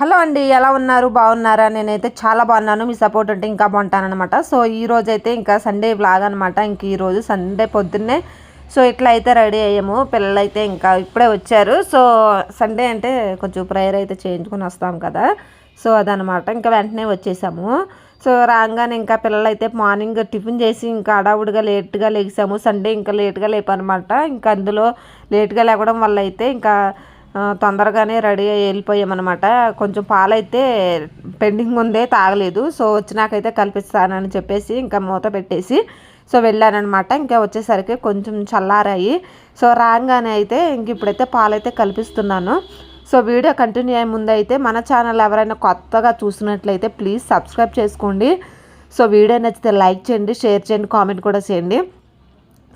Hello అండి ఎలా ఉన్నారు? బాగున్నారా? నేనైతే చాలా బాగున్నాను. మీ సపోర్ట్ ఉంటే ఇంకా బాగుంటానమాట సో ఈ రోజు అయితే ఇంకా సండే బ్లాగ్ అనమాట ఇంక ఈరోజు సండే పొద్దున్నే. సో ఇట్లా అయితే రెడీ అయ్యాము. పిల్లలు అయితే ఇంకా ఇప్పుడే వచ్చారు. సో సండే అంటే కొంచెం ప్రేయర్ అయితే చేయించుకొని వస్తాం కదా. సో అదనమాట ఇంకా వెంటనే వచ్చేసాము. సో రాగానే ఇంకా పిల్లలు అయితే మార్నింగ్ టిఫిన్ చేసి ఇంకా అడావుడిగా లేట్గా లేచాము సండే ఇంకా లేట్గా లేపనమాట ఇంకా అందులో లేట్గా లేవడం వల్ల అయితే ఇంకా తొందరగానే రెడీ అయ్యి వెళ్ళిపోయామన్నమాట. కొంచెం పాలైతే పెండింగ్ ఉందే తాగలేదు. సో వచ్చినాకైతే కల్పిస్తానని చెప్పేసి ఇంకా మూత పెట్టేసి సో వెళ్ళానమాట ఇంకా వచ్చేసరికి కొంచెం చల్లారాయి. సో రాగానే అయితే ఇంక ఇప్పుడైతే పాలైతే కల్పిస్తున్నాను. సో వీడియో కంటిన్యూ అయ్యే ముందు అయితే మన ఛానల్ ఎవరైనా కొత్తగా చూసినట్లయితే ప్లీజ్ సబ్స్క్రైబ్ చేసుకోండి. సో వీడియో నచ్చితే లైక్ చేయండి షేర్ చేయండి కామెంట్ కూడా చేయండి.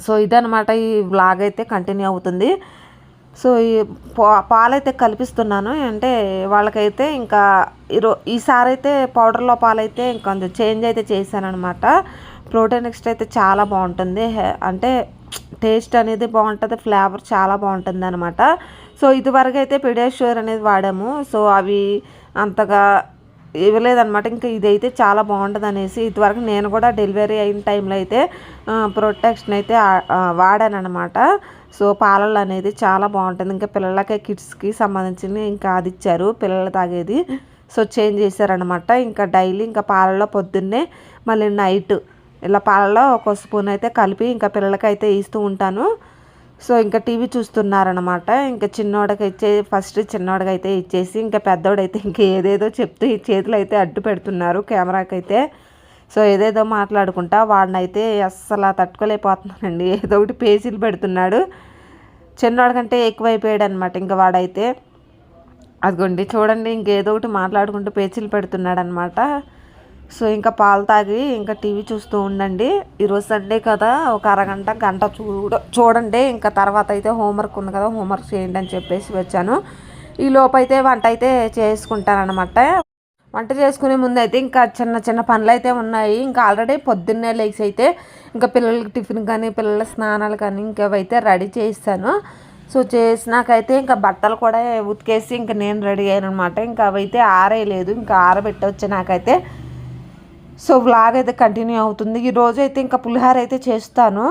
సో ఇదనమాట ఈ వ్లాగ్ అయితే కంటిన్యూ అవుతుంది. సో ఈ పా పాలైతే కల్పిస్తున్నాను. అంటే వాళ్ళకైతే ఇంకా ఈరో ఈసారి అయితే పౌడర్లో పాలైతే ఇంకొంచెం చేంజ్ అయితే చేశానమాట ప్రోటీన్ ఎక్స్ట్రా అయితే చాలా బాగుంటుంది. అంటే టేస్ట్ అనేది బాగుంటుంది ఫ్లేవర్ చాలా బాగుంటుంది అనమాట సో ఇదివరకు అయితే పిడియాష్యూర్ అనేది వాడాము. సో అవి అంతగా ఇవ్వలేదన్నమాట. ఇంకా ఇదైతే చాలా బాగుంటుంది అనేసి ఇదివరకు నేను కూడా డెలివరీ అయిన టైంలో అయితే ప్రొటెక్షన్ అయితే వాడాను అనమాట సో పాలలు అనేది చాలా బాగుంటుంది. ఇంకా పిల్లలకి కిడ్స్కి సంబంధించిన ఇంకా అది ఇచ్చారు పిల్లలు తాగేది. సో చేంజ్ చేశారనమాట ఇంకా డైలీ ఇంకా పాలలో పొద్దున్నే మళ్ళీ నైట్ ఇలా పాలలో ఒక స్పూన్ అయితే కలిపి ఇంకా పిల్లలకి అయితే ఇస్తూ ఉంటాను. సో ఇంకా టీవీ చూస్తున్నారనమాట ఇంకా చిన్నోడికి ఇచ్చే ఫస్ట్ చిన్నోడికి అయితే ఇచ్చేసి ఇంకా పెద్దోడైతే ఇంకా ఏదేదో చెప్తూ ఈ చేతులు అయితే అడ్డు పెడుతున్నారు కెమెరాకి అయితే సో ఏదేదో మాట్లాడుకుంటా వాడినైతే అస్సలు తట్టుకోలేకపోతున్నానండి. ఏదో ఒకటి పేజీలు పెడుతున్నాడు. చిన్నవాడి కంటే ఎక్కువైపోయాడు అనమాట ఇంకా వాడైతే. అదిగోండి చూడండి ఇంకేదో ఒకటి మాట్లాడుకుంటూ పేచీలు పెడుతున్నాడు అనమాట సో ఇంకా పాలు తాగి ఇంకా టీవీ చూస్తూ ఉండండి. ఈరోజు సండే కదా ఒక అరగంట గంట చూడ చూడండి ఇంకా తర్వాత అయితే హోంవర్క్ ఉంది కదా హోంవర్క్ చేయండి అని చెప్పేసి వచ్చాను. ఈ లోపు అయితే వంట అయితే చేసుకుంటానమాట వంట చేసుకునే ముందు అయితే ఇంకా చిన్న చిన్న పనులు అయితే ఉన్నాయి. ఇంకా ఆల్రెడీ పొద్దున్నే లేచి అయితే ఇంకా పిల్లలకి టిఫిన్ కానీ పిల్లల స్నానాలు కానీ ఇంకా రెడీ చేస్తాను సో చేసినాకైతే ఇంకా బట్టలు కూడా ఉతికేసి ఇంకా నేను రెడీ అయ్యాను అనమాట ఇంకా అవైతే ఆరేయలేదు. ఇంకా ఆరబెట్టవచ్చు నాకైతే. సో వ్లాగ్ అయితే కంటిన్యూ అవుతుంది. ఈ అయితే ఇంకా పులిహార అయితే చేస్తాను.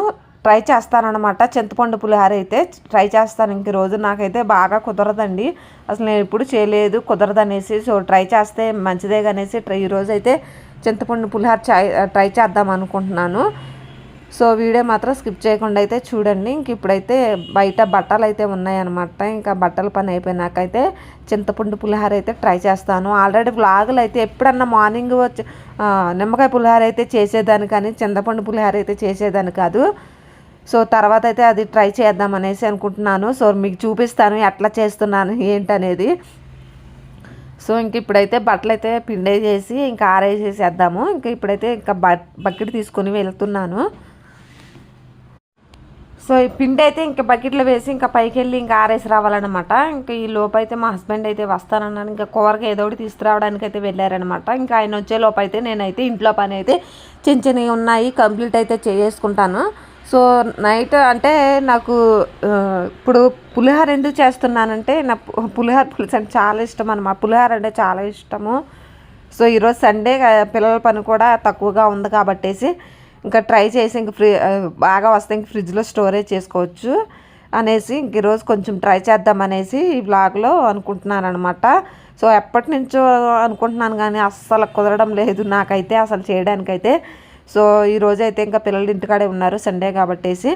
ట్రై చేస్తానన్నమాట. చింతపండు పులిహార అయితే ట్రై చేస్తాను. ఇంక రోజు నాకైతే బాగా కుదరదండి. అసలు నేను ఎప్పుడు చేయలేదు. కుదరదనేసి సో ట్రై చేస్తే మంచిదే అనేసి ట్రై ఈరోజు అయితే చింతపండు పులిహార ట్రై ట్రై చేద్దాం అనుకుంటున్నాను. సో వీడియో మాత్రం స్కిప్ చేయకుండా అయితే చూడండి. ఇంక ఇప్పుడైతే బయట బట్టలు అయితే ఉన్నాయన్నమాట. ఇంకా బట్టల పని అయిపోయినాకైతే చింతపండు పులిహార అయితే ట్రై చేస్తాను. ఆల్రెడీ వ్లాగులు అయితే ఎప్పుడన్నా మార్నింగ్ వచ్చి నిమ్మకాయ పులిహార అయితే చేసేదాన్ని కానీ చింతపండు పులిహార అయితే చేసేదాన్ని కాదు. సో తర్వాత అయితే అది ట్రై చేద్దాం అనేసి అనుకుంటున్నాను. సో మీకు చూపిస్తాను ఎట్లా చేస్తున్నాను ఏంటనేది. సో ఇంక ఇప్పుడైతే బట్టలు అయితే పిండే చేసి ఇంకా ఆరేసేసేద్దాము. ఇంకా ఇప్పుడైతే ఇంకా బకెట్ తీసుకొని వెళ్తున్నాను. సో ఈ పిండి అయితే ఇంకా బకెట్లో వేసి ఇంకా పైకి వెళ్ళి ఇంకా ఆరేసి రావాలన్నమాట. ఇంకా ఈ లోపు అయితే మా హస్బెండ్ అయితే వస్తానన్నాను ఇంకా కూరగా ఏదో ఒకటి తీసుకురావడానికి అయితే వెళ్ళారనమాట ఇంకా ఆయన వచ్చే లోపు అయితే నేనైతే ఇంట్లో పని అయితే చిన్న చిన్నవి ఉన్నాయి కంప్లీట్ అయితే చేసుకుంటాను. సో నైట్ అంటే నాకు ఇప్పుడు పులిహోర ఎందుకు చేస్తున్నానంటే నా పులిహోర పులుసు అంటే చాలా ఇష్టం అనమాట పులిహోర అంటే చాలా ఇష్టము. సో ఈరోజు సండే పిల్లల పని కూడా తక్కువగా ఉంది కాబట్టేసి ఇంకా ట్రై చేసి ఇంక ఫ్రి బాగా వస్తే ఇంక ఫ్రిడ్జ్లో స్టోరేజ్ చేసుకోవచ్చు అనేసి ఇంక ఈరోజు కొంచెం ట్రై చేద్దాం అనేసి ఈ బ్లాగ్లో అనుకుంటున్నాను అనమాట సో ఎప్పటి నుంచో అనుకుంటున్నాను కానీ అస్సలు కుదరడం లేదు నాకైతే అసలు చేయడానికైతే. సో ఈ అయితే ఇంకా పిల్లలు ఇంటికాడే ఉన్నారు సండే కాబట్టేసి.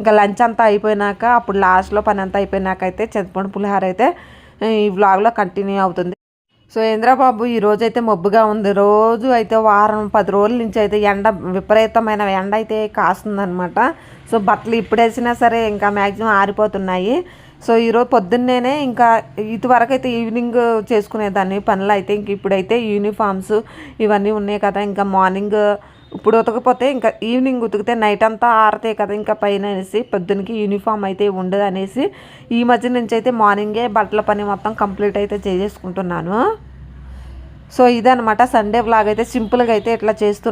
ఇంకా లంచ్ అంతా అయిపోయినాక అప్పుడు లాస్ట్లో పని అంతా అయిపోయినాక అయితే చింతపండు పులిహార అయితే ఈ వ్లాగ్లో కంటిన్యూ అవుతుంది. సో ఇంద్రబాబు ఈ రోజు అయితే మబ్బుగా ఉంది. రోజు అయితే వారం పది రోజుల నుంచి అయితే ఎండ విపరీతమైన ఎండ అయితే కాస్తుందన్నమాట. సో బట్టలు ఇప్పుడేసినా సరే ఇంకా మ్యాక్సిమం ఆరిపోతున్నాయి. సో ఈరోజు పొద్దున్నేనే ఇంకా ఇదివరకు అయితే ఈవినింగ్ చేసుకునేదాన్ని. పనులు అయితే ఇంక ఇప్పుడైతే యూనిఫామ్స్ ఇవన్నీ ఉన్నాయి కదా ఇంకా మార్నింగ్ ఇప్పుడు ఉతకపోతే ఇంకా ఈవినింగ్ ఉతికితే నైట్ అంతా ఆరతాయి కదా ఇంకా పైన అనేసి పొద్దునకి యూనిఫామ్ అయితే ఉండదు అనేసి ఈ మధ్య నుంచి అయితే మార్నింగే బట్టల పని మొత్తం కంప్లీట్ అయితే చేసేసుకుంటున్నాను. సో ఇదనమాట సండే వ్లాగ్ అయితే సింపుల్గా అయితే ఇట్లా చేస్తు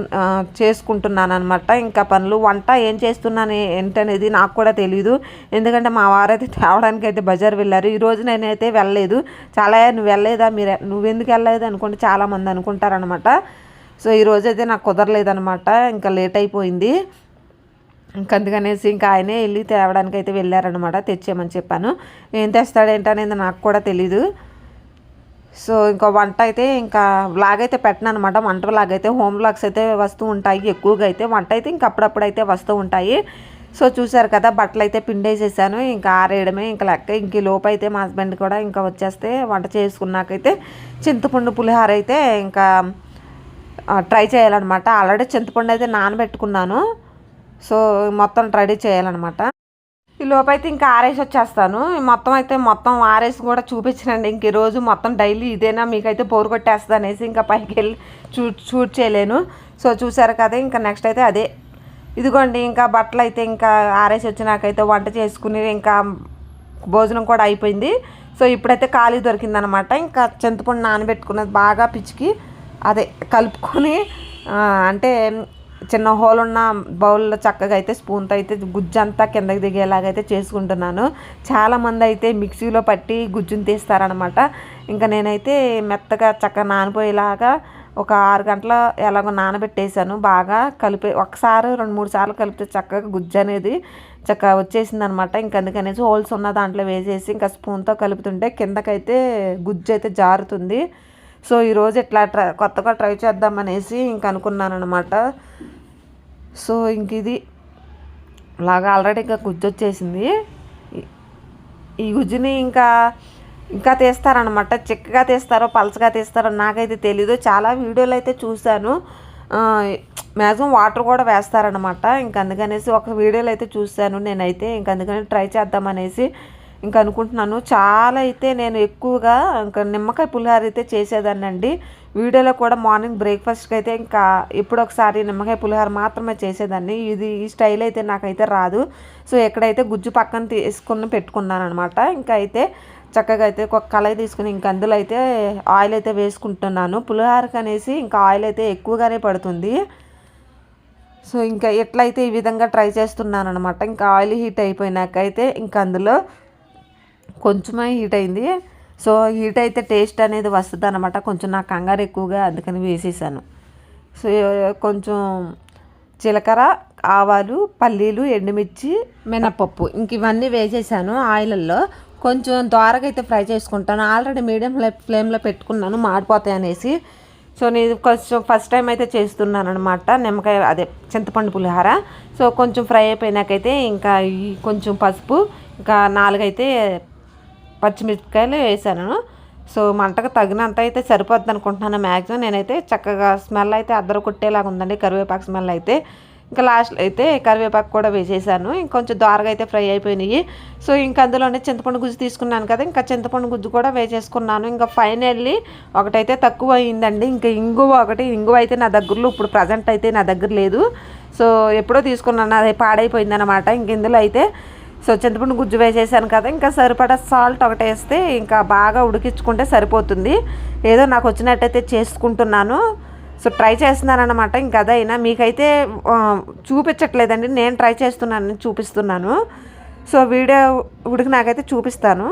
చేసుకుంటున్నాను అనమాట ఇంకా పనులు వంట ఏం చేస్తున్నాను ఏంటనేది నాకు కూడా తెలియదు ఎందుకంటే మా వారైతే తేవడానికి అయితే బజార్ వెళ్ళారు. ఈరోజు నేనైతే వెళ్ళలేదు. చాలా నువ్వు వెళ్ళలేదా? మీరు నువ్వెందుకు వెళ్ళలేదు అనుకుంటే చాలామంది అనుకుంటారనమాట సో ఈ అయితే నాకు కుదరలేదనమాట ఇంకా లేట్ అయిపోయింది. ఇంకా అందుకనేసి ఇంకా ఆయనే వెళ్ళి తేవడానికి అయితే వెళ్ళారనమాట తెచ్చేయమని చెప్పాను. ఏం తెస్తాడేంటనేది నాకు కూడా తెలీదు. సో ఇంకా వంట అయితే ఇంకా వ్లాగ్ అయితే పెట్టను అనమాట వంట వ్లాగ్ అయితే హోమ్ వ్లాగ్స్ అయితే వస్తూ ఉంటాయి ఎక్కువగా అయితే. వంట అయితే ఇంక అప్పుడప్పుడు అయితే వస్తూ ఉంటాయి. సో చూసారు కదా బట్టలు అయితే పిండేసేసాను. ఇంకా ఆరేయడమే ఇంకా లెక్క. ఇంక లోపు అయితే మా హస్బెండ్ కూడా ఇంకా వచ్చేస్తే వంట చేసుకున్నాకైతే చింతపండు పులిహోర అయితే ఇంకా ట్రై చేయాలన్నమాట. ఆల్రెడీ చింతపండు అయితే నానబెట్టుకున్నాను. సో మొత్తం రెడీ చేయాలన్నమాట. ఈ లోపైతే ఇంకా ఆరేసి వచ్చేస్తాను. మొత్తం అయితే మొత్తం ఆరేసి కూడా చూపించనండి. ఇంక ఈరోజు మొత్తం డైలీ ఇదేనా మీకైతే బోరు కొట్టేస్తుంది అనేసి ఇంకా పైకి వెళ్ళి చూ షూట్ చేయలేను. సో చూసారు కదా ఇంకా నెక్స్ట్ అయితే అదే. ఇదిగోండి ఇంకా బట్టలు అయితే ఇంకా ఆరేసి వచ్చినాకైతే వంట చేసుకుని ఇంకా భోజనం కూడా అయిపోయింది. సో ఇప్పుడైతే ఖాళీ దొరికిందనమాట ఇంకా చింతపండు నానబెట్టుకున్నది బాగా పిచ్చికి అదే కలుపుకొని అంటే చిన్న హోల్ ఉన్న బౌల్లో చక్కగా అయితే స్పూన్తో అయితే గుజ్జు అంతా కిందకి దిగేలాగైతే చేసుకుంటున్నాను. చాలామంది అయితే మిక్సీలో పట్టి గుజ్జుని తీస్తారనమాట ఇంకా నేనైతే మెత్తగా చక్కగా నానిపోయేలాగా ఒక ఆరు గంటల ఎలాగో నానబెట్టేసాను బాగా కలిపి ఒకసారి రెండు మూడు సార్లు కలిపితే చక్కగా గుజ్జు అనేది చక్కగా వచ్చేసింది అనమాట ఇంక అందుకనేసి హోల్స్ ఉన్న దాంట్లో వేసేసి ఇంకా స్పూన్తో కలుపుతుంటే కిందకైతే గుజ్జు అయితే జారుతుంది. సో ఈరోజు ఇట్లా ట్రై కొత్తగా ట్రై చేద్దామనేసి ఇంక అనుకున్నాను అనమాట సో ఇంక ఇది లాగా ఆల్రెడీ ఇంకా గుజ్జు వచ్చేసింది ఈ- గుజ్జుని ఇంకా ఇంకా తీస్తారనమాట చిక్కగా తీస్తారో పలసగా తీస్తారో నాకైతే తెలీదు. చాలా వీడియోలు అయితే చూశాను. మ్యాక్సిమం వాటర్ కూడా వేస్తారనమాట ఇంక అందుకనేసి ఒక వీడియోలో అయితే చూశాను నేనైతే. ఇంక అందుకని ట్రై చేద్దామనేసి ఇంకా అనుకుంటున్నాను. చాలా అయితే నేను ఎక్కువగా ఇంకా నిమ్మకాయ పులిహోర అయితే చేసేదాన్ని అండి వీడియోలో కూడా మార్నింగ్ బ్రేక్ఫాస్ట్కి అయితే ఇంకా ఎప్పుడు ఒకసారి నిమ్మకాయ పులిహోర మాత్రమే చేసేదాన్ని. ఇది ఈ స్టైల్ అయితే నాకైతే రాదు. సో ఎక్కడైతే గుజ్జు పక్కన తీసుకుని పెట్టుకున్నాను అనమాట ఇంకా అయితే చక్కగా అయితే ఒక కళాయి తీసుకుని ఇంక అందులో అయితే ఆయిల్ అయితే వేసుకుంటున్నాను. పులిహోరకి అనేసి ఇంకా ఆయిల్ అయితే ఎక్కువగానే పడుతుంది. సో ఇంకా ఎట్లయితే ఈ విధంగా ట్రై చేస్తున్నాను అనమాట ఇంకా ఆయిల్ హీట్ అయిపోయినాక అయితే ఇంకా అందులో కొంచెమే హీట్ అయింది. సో హీట్ అయితే టేస్ట్ అనేది వస్తుంది అనమాట కొంచెం నాకు కంగారు ఎక్కువగా అందుకని వేసేసాను. సో కొంచెం జీలకర్ర ఆవాలు పల్లీలు ఎండుమిర్చి మినపప్పు ఇంక ఇవన్నీ వేసేసాను ఆయిల్లో కొంచెం దోరగా అయితే ఫ్రై చేసుకుంటాను. ఆల్రెడీ మీడియం ఫ్లేమ్లో పెట్టుకున్నాను. మాడిపోతాయి అనేసి. సో నేను కొంచెం ఫస్ట్ టైం అయితే చేస్తున్నాను అనమాట నిమ్మకాయ అదే చింతపండు పులిహార. సో కొంచెం ఫ్రై అయిపోయినాకైతే ఇంకా ఈ కొంచెం పసుపు ఇంకా నాలుగైతే పచ్చిమిరపకాయలు వేసాను. సో మంటకు తగినంత అయితే సరిపోద్ది అనుకుంటున్నాను మ్యాక్సిమం నేనైతే చక్కగా స్మెల్ అయితే అద్దరు కొట్టేలాగా ఉందండి కరివేపాకు స్మెల్ అయితే. ఇంకా లాస్ట్లో అయితే కరివేపాకు కూడా వేసేసాను. ఇంకొంచెం దోరగా అయితే ఫ్రై అయిపోయినాయి. సో ఇంకా అందులోనే చింతపండు గుజ్జు తీసుకున్నాను కదా ఇంకా చింతపండు గుజ్జు కూడా వేసేసుకున్నాను. ఇంకా ఫైనల్లీ ఒకటైతే తక్కువ అయిందండి. ఇంకా ఇంగువ ఒకటి ఇంగువ అయితే నా దగ్గరలో ఇప్పుడు ప్రజెంట్ అయితే నా దగ్గర లేదు. సో ఎప్పుడో తీసుకున్నాను అది పాడైపోయింది అనమాట ఇంక ఇందులో అయితే సో చింతపండు గుజ్జు వేసేసాను కదా ఇంకా సరిపడా సాల్ట్ ఒకటి వేస్తే ఇంకా బాగా ఉడికించుకుంటే సరిపోతుంది. ఏదో నాకు వచ్చినట్టయితే చేసుకుంటున్నాను. సో ట్రై చేస్తున్నాను అనమాట ఇంకా అదైనా. మీకైతే చూపించట్లేదండి నేను ట్రై చేస్తున్నాను చూపిస్తున్నాను. సో వీడియో ఉడికి నాకైతే చూపిస్తాను.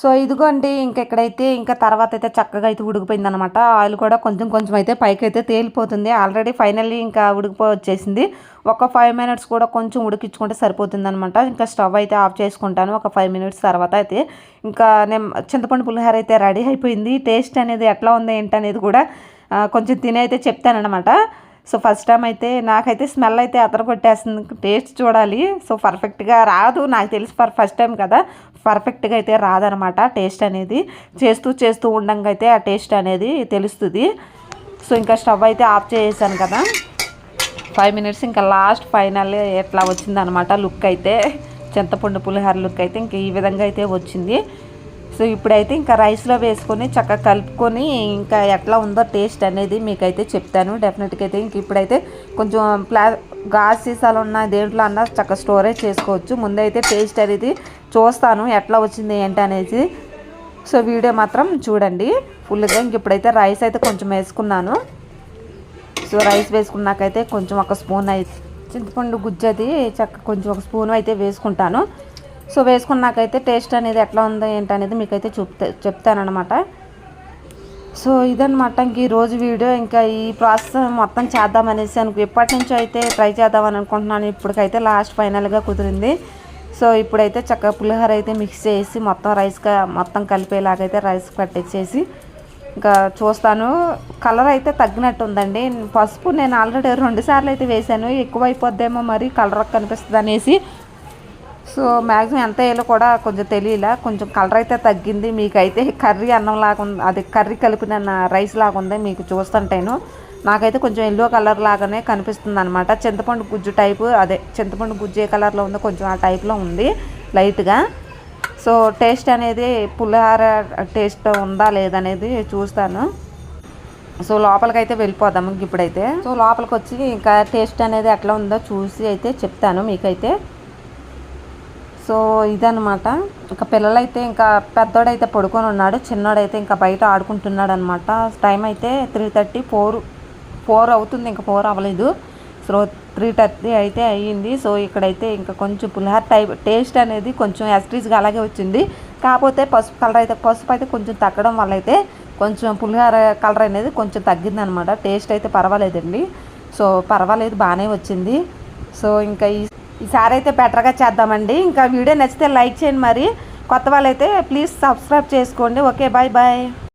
సో ఇదిగోండి ఇంకెక్కడైతే ఇంకా తర్వాత అయితే చక్కగా అయితే ఉడికిపోయింది అనమాట ఆయిల్ కూడా కొంచెం కొంచెం అయితే పైకి అయితే తేలిపోతుంది. ఆల్రెడీ ఫైనల్లీ ఇంకా ఉడికిపో వచ్చేసింది ఒక ఫైవ్ మినిట్స్ కూడా కొంచెం ఉడికించుకుంటే సరిపోతుంది అనమాట ఇంకా స్టవ్ అయితే ఆఫ్ చేసుకుంటాను. ఒక ఫైవ్ మినిట్స్ తర్వాత అయితే ఇంకా నేను చింతపండు పులిహోర అయితే రెడీ అయిపోయింది. టేస్ట్ అనేది ఎట్లా ఉంది ఏంటనేది కూడా కొంచెం తిని అయితే చెప్తానమాట సో ఫస్ట్ టైం అయితే నాకైతే స్మెల్ అయితే అతర కొట్టేస్తుంది టేస్ట్ చూడాలి. సో పర్ఫెక్ట్గా రాదు. నాకు తెలిసి ఫర్ ఫస్ట్ టైం కదా. పర్ఫెక్ట్గా అయితే రాదనమాట టేస్ట్ అనేది. చేస్తూ చేస్తూ ఉండంగా అయితే ఆ టేస్ట్ అనేది తెలుస్తుంది. సో ఇంకా స్టవ్ అయితే ఆఫ్ చేసేసాను కదా. ఫైవ్ మినిట్స్ ఇంకా లాస్ట్ ఫైనల్ ఎట్లా వచ్చిందనమాట లుక్ అయితే. చింతపండు పులిహోర లుక్ అయితే ఇంక ఈ విధంగా అయితే వచ్చింది. సో ఇప్పుడైతే ఇంకా రైస్లో వేసుకొని చక్కగా కలుపుకొని ఇంకా ఎట్లా ఉందో టేస్ట్ అనేది మీకైతే చెప్తాను. డెఫినెట్గా అయితే ఇంక ఇప్పుడైతే కొంచెం ప్లా గాజు సీసాలు ఉన్న దేంట్లో అన్నా చక్కగా స్టోరేజ్ చేసుకోవచ్చు. ముందైతే టేస్ట్ అనేది చూస్తాను ఎట్లా వచ్చింది ఏంటి అనేది. సో వీడియో మాత్రం చూడండి. ఫుల్గా ఇంక ఇప్పుడైతే రైస్ అయితే కొంచెం వేసుకున్నాను. సో రైస్ వేసుకున్నాకైతే కొంచెం ఒక స్పూన్ అయితే చింతపండు గుజ్జది చక్క కొంచెం ఒక స్పూన్ అయితే వేసుకుంటాను. సో వేసుకున్నాకైతే టేస్ట్ అనేది ఎట్లా ఉందో ఏంటనేది మీకైతే చెప్తా చెప్తానమాట సో ఇదనమాట ఇంక ఈ రోజు వీడియో. ఇంకా ఈ ప్రాసెస్ మొత్తం చేద్దామనేసి అనుకు ఎప్పటి నుంచో అయితే ట్రై చేద్దామని అనుకుంటున్నాను. ఇప్పటికైతే లాస్ట్ ఫైనల్గా కుదిరింది. సో ఇప్పుడైతే చక్కగా పులిహోర అయితే మిక్స్ చేసి మొత్తం రైస్గా మొత్తం కలిపేలాగైతే రైస్ కట్టేసేసి ఇంకా చూస్తాను. కలర్ అయితే తగ్గినట్టు ఉందండి. పసుపు నేను ఆల్రెడీ రెండు సార్లు అయితే వేసాను. ఎక్కువ అయిపోద్దేమో మరి కలర్ కనిపిస్తుంది అనేసి సో మ్యాక్సిమం ఎంత వేయాలో కూడా కొంచెం తెలియలే కొంచెం కలర్ అయితే తగ్గింది. మీకైతే కర్రీ అన్నం లాగా ఉంది అది కర్రీ కలిపిన రైస్ లాగా ఉంది మీకు చూస్తుంటేను. నాకైతే కొంచెం ఎల్లో కలర్ లాగానే కనిపిస్తుంది అనమాట చింతపండు గుజ్జు టైపు అదే చింతపండు గుజ్జు ఏ కలర్లో ఉందో కొంచెం ఆ టైప్లో ఉంది లైట్గా సో టేస్ట్ అనేది పులిహార టేస్ట్ ఉందా లేదనేది చూస్తాను. సో లోపలికి అయితే వెళ్ళిపోదాము ఇప్పుడైతే. సో లోపలికి వచ్చి ఇంకా టేస్ట్ అనేది ఎట్లా ఉందో చూసి అయితే చెప్తాను మీకైతే. సో ఇదనమాట ఇంకా పిల్లలైతే ఇంకా పెద్దోడైతే పడుకొని ఉన్నాడు. చిన్నోడైతే ఇంకా బయట ఆడుకుంటున్నాడు అనమాట టైం అయితే త్రీ థర్టీ ఫోర్ ఫోర్ అవుతుంది. ఇంకా ఫోర్ అవ్వలేదు. సో త్రీ థర్టీ అయితే అయ్యింది. సో ఇక్కడైతే ఇంకా కొంచెం పులిహార టైప్ టేస్ట్ అనేది కొంచెం యాస్ట్రీస్గా అలాగే వచ్చింది. కాకపోతే పసుపు కలర్ అయితే పసుపు అయితే కొంచెం తగ్గడం వల్ల అయితే కొంచెం పులిహార కలర్ అనేది కొంచెం తగ్గింది అనమాట టేస్ట్ అయితే పర్వాలేదండి. సో పర్వాలేదు. బాగానే వచ్చింది. సో ఇంకా ఈ ఈసారి అయితే బెటర్గా చేద్దామండి. ఇంకా వీడియో నచ్చితే లైక్ చేయండి మరి. కొత్త వాళ్ళైతే ప్లీజ్ సబ్స్క్రైబ్ చేసుకోండి. Okay bye bye